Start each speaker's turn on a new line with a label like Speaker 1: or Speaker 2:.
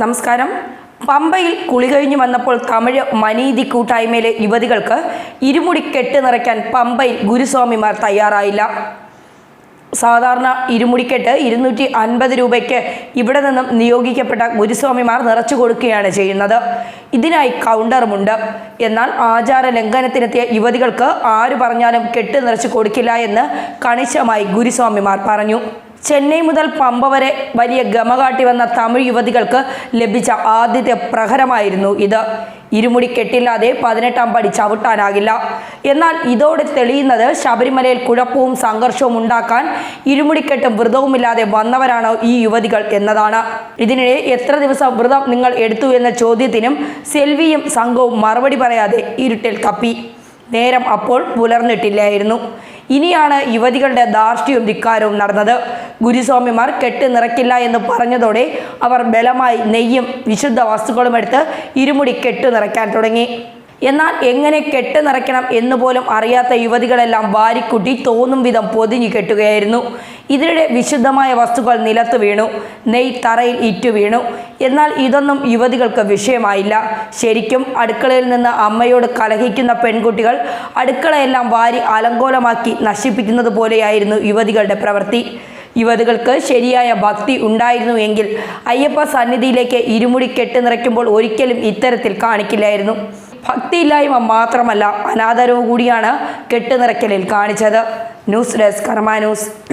Speaker 1: നമസ്കാരം. പമ്പയിൽ കുളി കഴിഞ്ഞു വന്നപ്പോൾ തമിഴ് മനീതി കൂട്ടായ്മയിലെ യുവതികൾക്ക് ഇരുമുടി കെട്ട് നിറയ്ക്കാൻ പമ്പയിൽ ഗുരുസ്വാമിമാർ തയ്യാറായില്ല. സാധാരണ ഇരുമുടിക്കെട്ട് ഇരുന്നൂറ്റി അൻപത് രൂപയ്ക്ക് ഇവിടെ നിന്നും നിയോഗിക്കപ്പെട്ട ഗുരുസ്വാമിമാർ നിറച്ചു കൊടുക്കുകയാണ് ചെയ്യുന്നത്. ഇതിനായി കൗണ്ടറുമുണ്ട്. എന്നാൽ ആചാര ലംഘനത്തിനെത്തിയ യുവതികൾക്ക് ആര് പറഞ്ഞാലും കെട്ട് നിറച്ചു കൊടുക്കില്ല എന്ന് കണിശമായി ഗുരുസ്വാമിമാർ പറഞ്ഞു. ചെന്നൈ മുതൽ പമ്പ വരെ വലിയ ഗമ കാട്ടി വന്ന തമിഴ് യുവതികൾക്ക് ലഭിച്ച ആദ്യത്തെ പ്രഹരമായിരുന്നു ഇത്. ഇരുമുടി കെട്ടില്ലാതെ പതിനെട്ടാം പടി ചവിട്ടാനാകില്ല. എന്നാൽ ഇതോടെ തെളിയുന്നത് ശബരിമലയിൽ കുഴപ്പവും സംഘർഷവും ഉണ്ടാക്കാൻ ഇരുമുടിക്കെട്ടും വ്രതവുമില്ലാതെ വന്നവരാണ് ഈ യുവതികൾ എന്നതാണ്. ഇതിനിടെ എത്ര ദിവസം വ്രതം നിങ്ങൾ എടുത്തു എന്ന ചോദ്യത്തിനും സെൽവിയും സംഘവും മറുപടി പറയാതെ ഇരുട്ടിൽ തപ്പി. നേരം അപ്പോൾ പുലർന്നിട്ടില്ലായിരുന്നു. ഇനിയാണ് യുവതികളുടെ ധാർഷ്ട്യവും ധിക്കാരവും നടന്നത്. ഗുരുസ്വാമിമാർ കെട്ട് നിറക്കില്ല എന്ന് പറഞ്ഞതോടെ അവർ ബലമായി നെയ്യും വിശുദ്ധ വസ്തുക്കളും എടുത്ത് ഇരുമുടി കെട്ട് നിറയ്ക്കാൻ തുടങ്ങി. എന്നാൽ എങ്ങനെ കെട്ട് നിറയ്ക്കണം എന്ന് പോലും അറിയാത്ത യുവതികളെല്ലാം വാരിക്കുട്ടി തോന്നും വിധം പൊതിഞ്ഞു കെട്ടുകയായിരുന്നു. ഇതിനിടെ വിശുദ്ധമായ വസ്തുക്കൾ നിലത്ത് വീണു. നെയ് തറയിൽ ഇറ്റു വീണു. എന്നാൽ ഇതൊന്നും യുവതികൾക്ക് വിഷയമായില്ല. ശരിക്കും അടുക്കളയിൽ നിന്ന് അമ്മയോട് കലഹിക്കുന്ന പെൺകുട്ടികൾ അടുക്കളയെല്ലാം വാരി അലങ്കോലമാക്കി നശിപ്പിക്കുന്നത് പോലെയായിരുന്നു യുവതികളുടെ പ്രവൃത്തി. യുവതികൾക്ക് ശരിയായ ഭക്തി ഉണ്ടായിരുന്നു എങ്കിൽ അയ്യപ്പ സന്നിധിയിലേക്ക് ഇരുമുടി കെട്ട് നിറയ്ക്കുമ്പോൾ ഒരിക്കലും ഇത്തരത്തിൽ കാണിക്കില്ലായിരുന്നു. ഭക്തിയില്ലായ്മ മാത്രമല്ല അനാദരവ് കൂടിയാണ് കെട്ടുനിറയ്ക്കലിൽ കാണിച്ചത്. News desk Karma news.